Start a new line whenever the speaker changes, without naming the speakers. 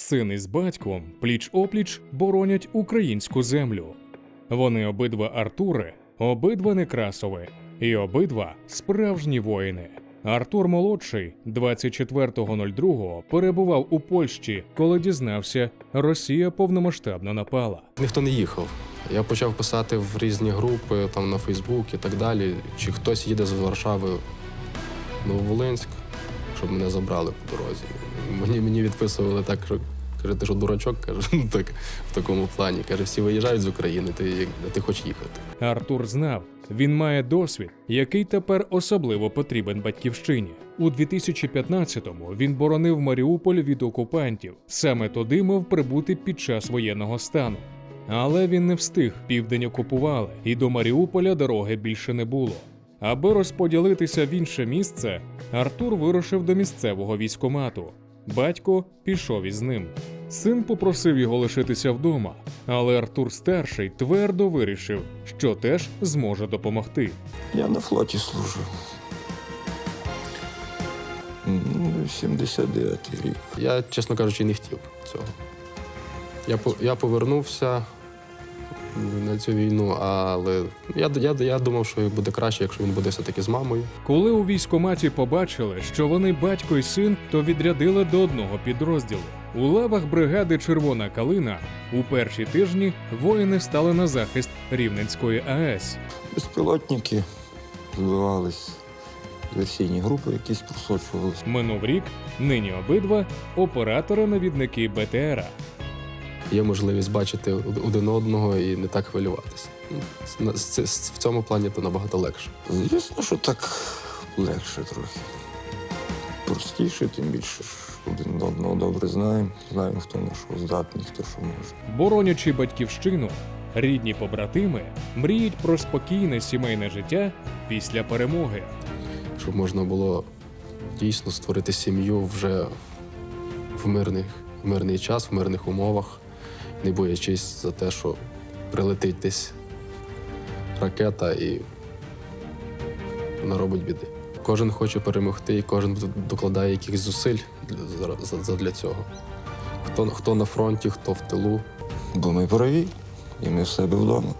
Син із батьком пліч опліч боронять українську землю. Вони обидва Артури, обидва Некрасови, і обидва справжні воїни. Артур молодший 24.02 перебував у Польщі, коли дізнався, Росія повномасштабно напала.
Ніхто не їхав. Я почав писати в різні групи, там на Фейсбук і так далі. Чи хтось їде з Варшави Нововолинськ, щоб мене забрали по дорозі. Мені, мені відписували так, що каже, ти що дурачок, каже, ну так в такому плані. Каже, всі виїжджають з України, ти, ти хочеш їхати.
Артур знав, він має досвід, який тепер особливо потрібен батьківщині. У 2015-му він боронив Маріуполь від окупантів. Саме туди мав прибути під час воєнного стану. Але він не встиг, південь окупували, і до Маріуполя дороги більше не було. Аби розподілитися в інше місце, Артур вирушив до місцевого військомату. Батько пішов із ним. Син попросив його лишитися вдома, але Артур старший твердо вирішив, що теж зможе допомогти.
Я на флоті служив. Ну, 79-й рік.
Я, чесно кажучи, не хотів цього. Я, по- я повернувся на цю війну, але я, я, я думав, що буде краще, якщо він буде все-таки з мамою.
Коли у військоматі побачили, що вони батько і син, то відрядили до одного підрозділу. У лавах бригади Червона калина у перші тижні воїни стали на захист Рівненської АЕС.
Безпілотники збивались, диверсійні групи якісь просочувалися.
Минув рік, нині обидва оператори-навідники БТРа.
Є можливість бачити один одного і не так хвилюватися. В цьому плані то набагато легше.
Звісно, що так легше трохи. Простіше, тим більше ж один одного добре знаємо. Знаємо, хто на що здатний, хто що може.
Боронячи батьківщину, рідні побратими мріють про спокійне сімейне життя після перемоги.
щоб можна було дійсно створити сім'ю вже в мирний, в мирний час, в мирних умовах, не боячись за те, що прилетить десь ракета і наробить біди. Кожен хоче перемогти, і кожен докладає якихось зусиль для, цього. Хто, хто на фронті, хто в тилу.
Бо ми праві, і ми в себе вдома.